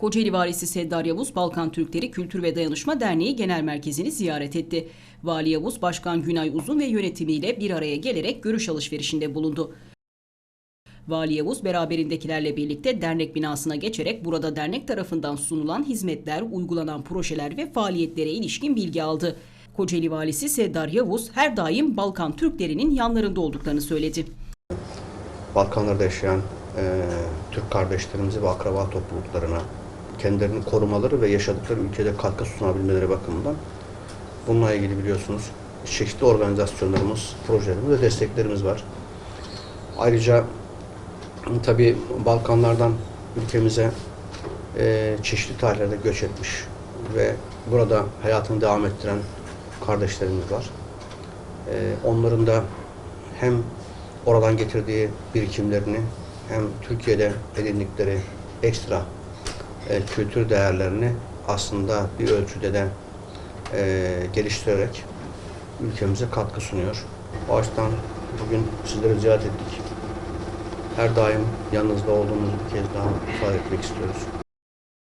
Kocaeli Valisi Seddar Yavuz, Balkan Türkleri Kültür ve Dayanışma Derneği Genel Merkezi'ni ziyaret etti. Vali Yavuz, Başkan Günay Uzun ve yönetimiyle bir araya gelerek görüş alışverişinde bulundu. Vali Yavuz beraberindekilerle birlikte dernek binasına geçerek burada dernek tarafından sunulan hizmetler, uygulanan projeler ve faaliyetlere ilişkin bilgi aldı. Kocaeli Valisi Seddar Yavuz her daim Balkan Türklerinin yanlarında olduklarını söyledi. Balkanlarda yaşayan e, Türk kardeşlerimize ve akraba topluluklarına kendilerini korumaları ve yaşadıkları ülkede katkı sunabilmeleri bakımından bununla ilgili biliyorsunuz çeşitli organizasyonlarımız, projelerimiz ve desteklerimiz var. Ayrıca tabi Balkanlardan ülkemize e, çeşitli tarihlerde göç etmiş ve burada hayatını devam ettiren kardeşlerimiz var. E, onların da hem oradan getirdiği birikimlerini hem Türkiye'de edindikleri ekstra e, kültür değerlerini aslında bir ölçüde de e, geliştirerek ülkemize katkı sunuyor. O açıdan bugün sizleri ziyaret ettik. Her daim yanınızda olduğumuzu bir kez daha ifade etmek istiyoruz.